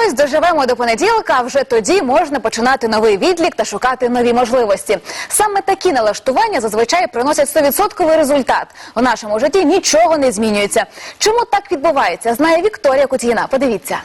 Ось доживемо до понеділка, а вже тоді можна починати новий відлік та шукати нові можливості. Саме такі налаштування зазвичай приносять 100% результат. У нашому житті нічого не змінюється. Чому так відбувається? Знає Вікторія Кутіна. Подивіться.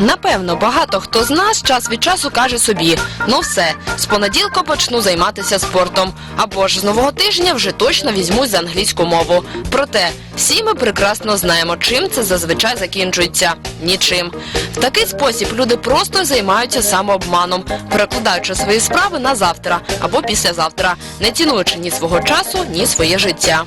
Напевно, багато хто з нас час від часу каже собі: ну все, з понеділка почну займатися спортом. Або ж з нового тижня вже точно візьмусь за англійську мову. Проте всі ми прекрасно знаємо, чим це зазвичай закінчується. Нічим. В такий спосіб люди просто займаються самообманом, перекладаючи свої справи на завтра або післязавтра, не цінуючи ні свого часу, ні своє життя.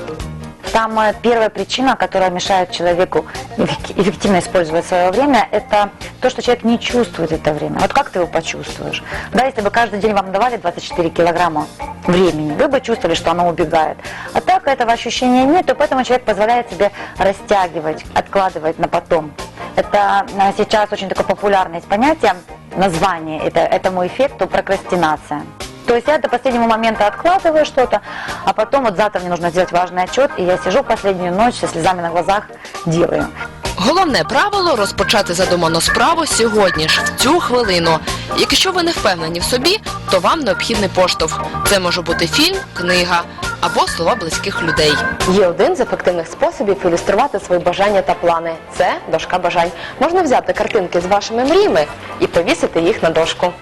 Самая первая причина, которая мешает человеку эффек- эффективно использовать свое время, это то, что человек не чувствует это время. Вот как ты его почувствуешь? Да, если бы каждый день вам давали 24 килограмма времени, вы бы чувствовали, что оно убегает. А так этого ощущения нет, и поэтому человек позволяет себе растягивать, откладывать на потом. Это а, сейчас очень такое популярное понятие, название это, этому эффекту прокрастинация. То есть я до последнего момента откладываю что-то, а потом вот завтра мне нужно сделать важный отчет, и я сижу последнюю ночь со слезами на глазах делаю. Головне правило розпочати задуману справу сьогодні ж, в цю хвилину. Якщо ви не впевнені в собі, то вам необхідний поштовх. Це може бути фільм, книга або слова близьких людей. Є один з ефективних способів ілюструвати свої бажання та плани. Це дошка бажань. Можна взяти картинки з вашими мріями і повісити їх на дошку.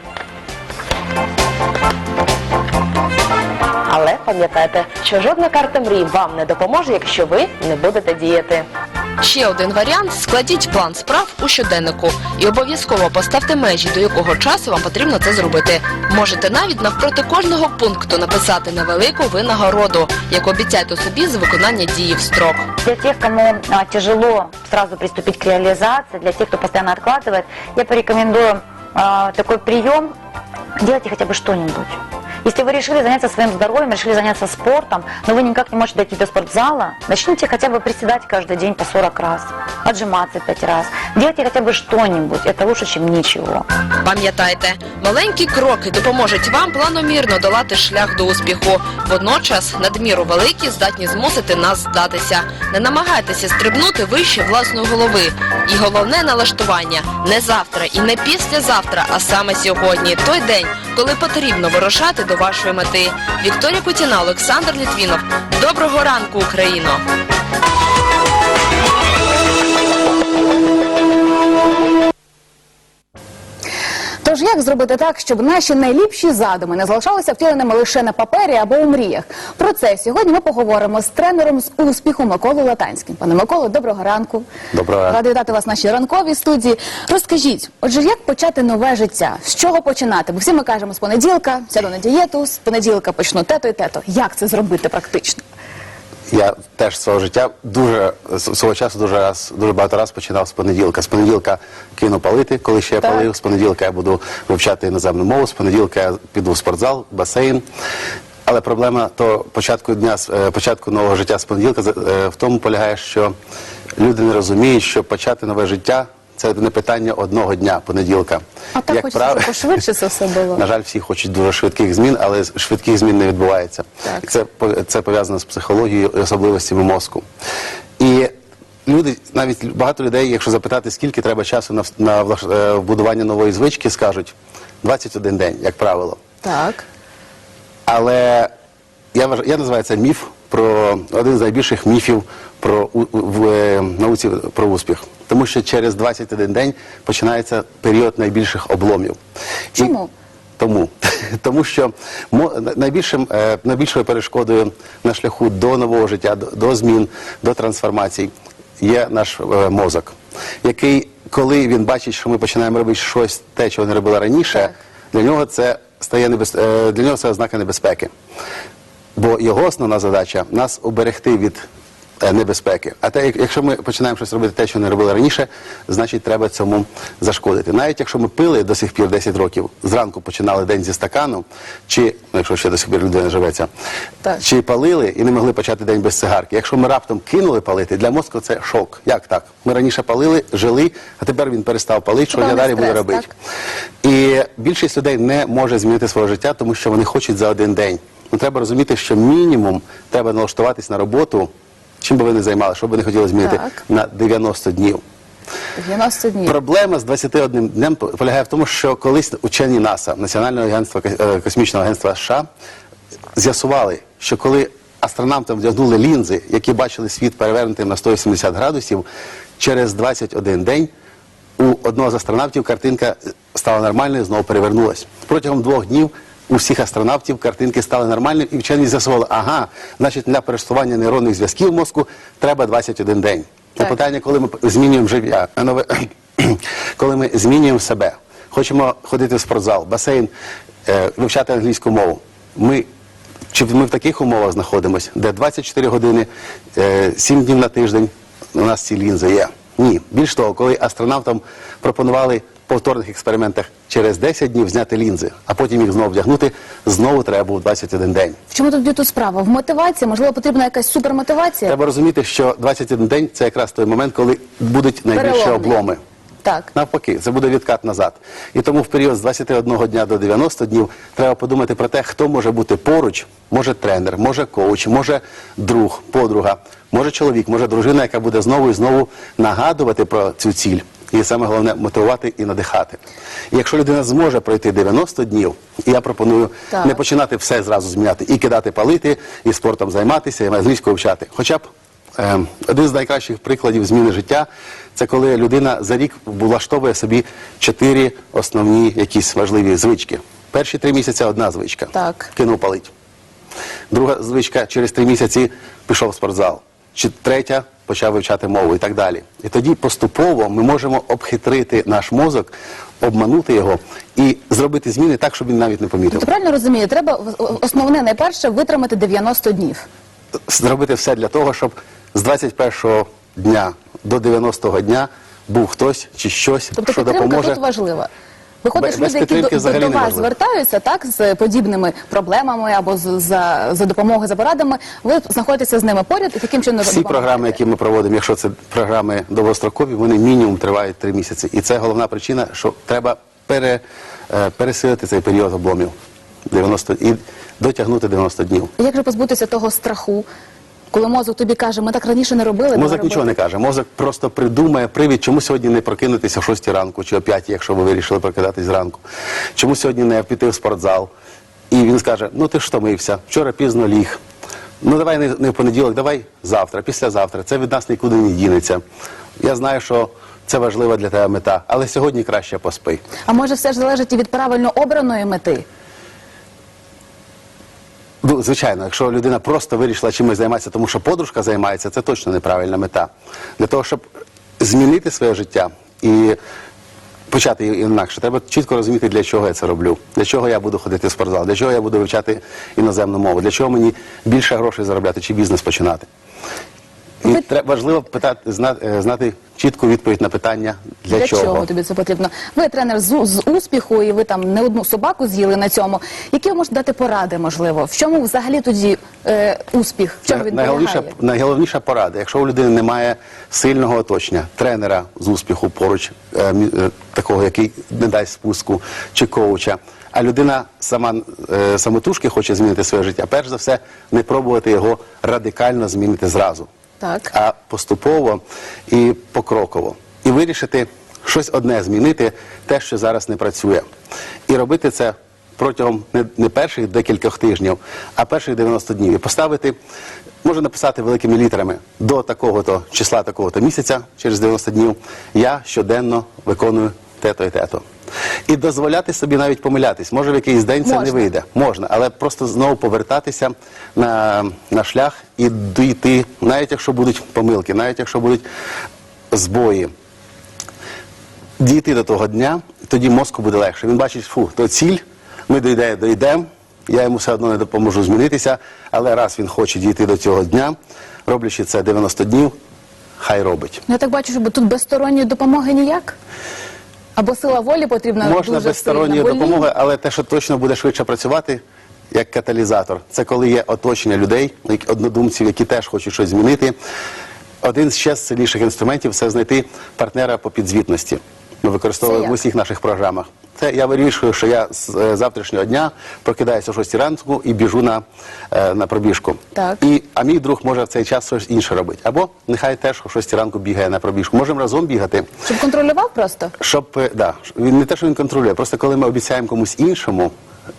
Пам'ятайте, що жодна карта мрій вам не допоможе, якщо ви не будете діяти. Ще один варіант складіть план справ у щоденнику і обов'язково поставте межі, до якого часу вам потрібно це зробити. Можете навіть навпроти кожного пункту написати невелику винагороду, яку обіцяйте собі за виконання дії в строк. Для тех, кому а, тяжело сразу приступить к реализации, для тех, кто постоянно откладывает, я порекомендую а, такой прием. Делайте хотя бы что-нибудь. Если вы решили заняться своим здоровьем, решили заняться спортом, но вы никак не можете дойти до спортзала, начните хотя бы приседать каждый день по 40 раз, отжиматься 5 раз. Делайте хотя бы что-нибудь, это лучше, чем ничего. Пам'ятайте, маленькі кроки допоможуть вам планомірно долати шлях до успіху. Водночас надміру великі здатні змусити нас здатися. Не намагайтеся стрибнути вище власної голови. І головне налаштування не завтра і не післязавтра, а саме сьогодні. Той день, коли потрібно вирушати до вашої мети. Вікторія Кутіна, Олександр Літвінов. Доброго ранку, Україно! Тож як зробити так, щоб наші найліпші задуми не залишалися втіленими лише на папері або у мріях? Про це сьогодні ми поговоримо з тренером з успіху Миколою Латанським. Пане Миколо, доброго ранку. Доброго ранку. Ради вітати вас в нашій ранковій студії. Розкажіть, отже, як почати нове життя? З чого починати? Бо всі ми кажемо з понеділка, сяду на дієту, з понеділка почну те-то і те-то. Як це зробити практично? Я теж свого життя дуже свого часу дуже раз дуже багато раз починав з понеділка. З понеділка кину палити, коли ще я Так. палив. З понеділка я буду вивчати іноземну мову. З понеділка я піду в спортзал, басейн. Але проблема то початку дня, е, початку нового життя з понеділка е, в тому полягає, що люди не розуміють, що почати нове життя це не питання одного дня, понеділка. А так хочеться, прав- щоб пошвидше це все було. На жаль, всі хочуть дуже швидких змін, але швидких змін не відбувається. Так. Це, це пов'язано з психологією і особливостями мозку. І люди, навіть багато людей, якщо запитати, скільки треба часу на, на е, вбудування нової звички, скажуть 21 день, як правило. Так. Але я я називаю це міф про один з найбільших міфів про в е, науці про успіх. Тому що через 21 день починається період найбільших обломів. І- Чому? тому, тому що найбільшим, е, найбільшою перешкодою на шляху до нового життя, до, змін, до трансформацій є наш е, мозок, який, коли він бачить, що ми починаємо робити щось те, чого не робили раніше, Так. для нього це стає небез... для нього це ознака небезпеки. Бо його основна задача нас уберегти від небезпеки. А те, як- якщо ми починаємо щось робити те, що не робили раніше, значить треба цьому зашкодити. Навіть якщо ми пили до сих пір 10 років, зранку починали день зі стакану, чи ну, якщо ще до сих пір людина живеться, Так. чи палили і не могли почати день без цигарки. Якщо ми раптом кинули палити, для мозку це шок. Як так? Ми раніше палили, жили, а тепер він перестав палити, що я далі буду робити. так? І більшість людей не може змінити своє життя, тому що вони хочуть за один день. Ну треба розуміти, що мінімум треба налаштуватись на роботу, чим би ви не займали, що б не хотіли змінити Так. на 90 днів. 90 днів. Проблема з 21 днем полягає в тому, що колись учені НАСА, Національного агентства е, космічного агентства США, з'ясували, що коли астронавтам вдягнули лінзи, які бачили світ перевернутим на 180 градусів, через 21 день у одного з астронавтів картинка стала нормальною, знову перевернулась. Протягом двох днів у всіх астронавтів картинки стали нормальними, і вчені з'ясували, ага, значить для пересування нейронних зв'язків мозку треба 21 день. На питання, коли ми змінюємо життя, коли ми змінюємо себе, хочемо ходити в спортзал, басейн, е, вивчати англійську мову. Ми чи ми в таких умовах знаходимося, де 24 години, е, 7 днів на тиждень у нас ці лінзи є? Ні. Більш того, коли астронавтам пропонували повторних експериментах через 10 днів зняти лінзи, а потім їх знову вдягнути, знову треба був 21 день. В чому тут тут справа? В мотивації? Можливо, потрібна якась супермотивація? Треба розуміти, що 21 день це якраз той момент, коли будуть найбільші Переломний. обломи. Так. Навпаки, це буде відкат назад. І тому в період з 21 дня до 90 днів треба подумати про те, хто може бути поруч, може тренер, може коуч, може друг, подруга, може чоловік, може дружина, яка буде знову і знову нагадувати про цю ціль. І саме головне мотивувати і надихати. І якщо людина зможе пройти 90 днів, і я пропоную Так. не починати все зразу зміняти, і кидати палити, і спортом займатися, і англійською вчати. Хоча б Е, Один з найкращих прикладів зміни життя це коли людина за рік влаштовує собі чотири основні якісь важливі звички. Перші три місяці одна звичка. Так. Кинув палить. Друга звичка через три місяці пішов в спортзал. Чи третя почав вивчати мову і так далі. І тоді поступово ми можемо обхитрити наш мозок, обманути його і зробити зміни так, щоб він навіть не помітив. Тобто правильно розумію, треба основне найперше витримати 90 днів. зробити все для того, щоб з 21-го дня до 90-го дня був хтось чи щось, Тобто що підтримка допоможе. тут важлива. Виходить, люди, які до, до, вас звертаються так з подібними проблемами або з, за, за допомогою за порадами, ви знаходитеся з ними поряд і таким чином Всі програми, які ми проводимо, якщо це програми довгострокові, вони мінімум тривають три місяці. І це головна причина, що треба пере, е, пересилити цей період обломів 90, і дотягнути 90 днів. Як же позбутися того страху, коли мозок тобі каже, ми так раніше не робили, Мозок нічого не каже. Мозок просто придумає привід, чому сьогодні не прокинутися о 6 ранку чи о 5, якщо ви вирішили прокидатись зранку. Чому сьогодні не піти в спортзал. І він скаже: ну ти ж втомився, вчора пізно ліг. Ну давай не, не в понеділок, давай завтра, післязавтра. Це від нас нікуди не дінеться. Я знаю, що це важлива для тебе мета, але сьогодні краще поспи. А може все ж залежить і від правильно обраної мети? Ну, звичайно, якщо людина просто вирішила чимось займатися, тому що подружка займається, це точно неправильна мета. Для того, щоб змінити своє життя і почати інакше, треба чітко розуміти, для чого я це роблю, для чого я буду ходити в спортзал, для чого я буду вивчати іноземну мову, для чого мені більше грошей заробляти чи бізнес починати. І треба важливо питати, знати, е, знати чітку відповідь на питання, для, Для чого? тобі це потрібно? Ви тренер з, з успіху, і ви там не одну собаку з'їли на цьому. Які ви можете дати поради, можливо? В чому взагалі тоді е, успіх? В чому він найголовніша, полягає? найголовніша порада, якщо у людини немає сильного оточення, тренера з успіху поруч, е, е, такого, який не дасть спуску, чи коуча, а людина сама е, самотужки хоче змінити своє життя, перш за все, не пробувати його радикально змінити зразу, Так. а поступово і покроково. І вирішити щось одне змінити, те, що зараз не працює. І робити це протягом не, перших декількох тижнів, а перших 90 днів. І поставити, можна написати великими літерами до такого-то числа, такого-то місяця, через 90 днів, я щоденно виконую те-то і те-то. І дозволяти собі навіть помилятись. Може, в якийсь день це не вийде. Можна, але просто знову повертатися на, на шлях і дійти, навіть якщо будуть помилки, навіть якщо будуть збої. Дійти до того дня, тоді мозку буде легше. Він бачить, фу, то ціль, ми дійде, дійдемо, я йому все одно не допоможу змінитися, але раз він хоче дійти до цього дня, роблячи це 90 днів, хай робить. Я так бачу, що тут без сторонньої допомоги ніяк? Або сила волі потрібна Можна дуже без сторонньої сильна, допомоги, але те, що точно буде швидше працювати, як каталізатор, це коли є оточення людей, однодумців, які теж хочуть щось змінити. Один з ще сильніших інструментів це знайти партнера по підзвітності. Ми використовуємо в усіх наших програмах. Це я вирішую, що я з е, завтрашнього дня прокидаюся о 6 ранку і біжу на, е, на пробіжку. Так. І, а мій друг може в цей час щось інше робити. Або нехай теж о 6 ранку бігає на пробіжку. Можемо разом бігати. Щоб контролював просто? Щоб е, да, не те, що він контролює, просто коли ми обіцяємо комусь іншому.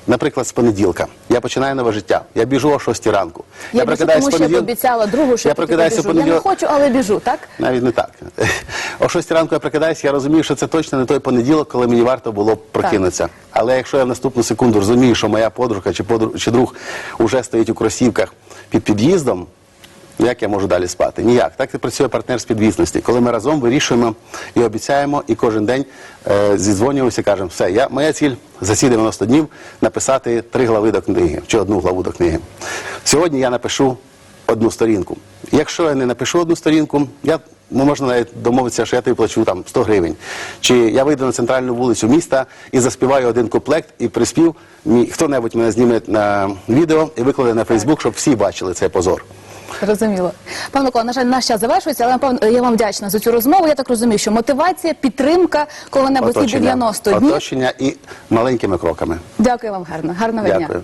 Наприклад, з понеділка я починаю нове життя. Я біжу о 6 ранку. Я, я прокидаюсь тому що понеділ... я понеділ- пообіцяла другу, що я прокидаюся побіжу. Я не хочу, але біжу, так? Навіть не так. О 6 ранку я прокидаюся, я розумію, що це точно не той понеділок, коли мені варто було прокинутися. прокинутися. Але якщо я в наступну секунду розумію, що моя подружка чи, подруг, чи друг уже стоїть у кросівках під під'їздом, як я можу далі спати? Ніяк. Так і працює партнер з підвісності. Коли ми разом вирішуємо і обіцяємо, і кожен день е, зідзвонюємося і кажемо, все, я, моя ціль за ці 90 днів написати три глави до книги чи одну главу до книги. Сьогодні я напишу одну сторінку. Якщо я не напишу одну сторінку, я ну, можна навіть домовитися, що я тобі плачу там 100 гривень. Чи я вийду на центральну вулицю міста і заспіваю один куплект і приспів, хто-небудь мене зніме на відео і викладе на Фейсбук, щоб всі бачили цей позор. Зрозуміло. Пане Микола, на жаль, наш час завершується, але напевно я вам вдячна за цю розмову. Я так розумію, що мотивація, підтримка кого-небудь ці 90 днів. оточення і маленькими кроками. Дякую вам гарно. Гарного дня. Дякую.